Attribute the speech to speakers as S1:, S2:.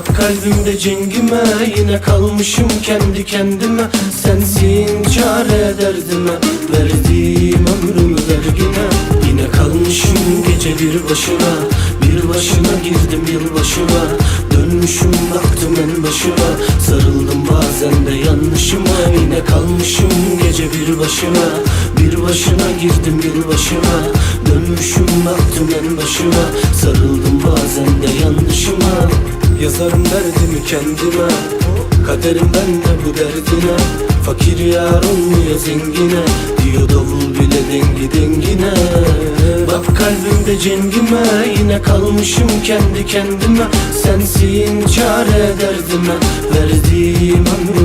S1: Bak kalbimde cengime Yine kalmışım kendi kendime. Sensin çare derdime Verdiğim ömrümü vergine Yine kalmışım gece bir başına Bir başına girdim yılbaşına Dönmüşüm baktım en başıma Sarıldım bazen de yanlışıma. Yine kalmışım gece bir başına Bir başına girdim yılbaşına Dönmüşüm baktım en başıma Sarıldım Yazarım derdimi kendime Kaderimden de bu derdine. Fakir yar olmuyor zengine? Diyor davul bile dengi dengine. Bak kalbimde cengime Yine kalmışım kendi kendime. Sensin çare derdime Verdiğim ömrü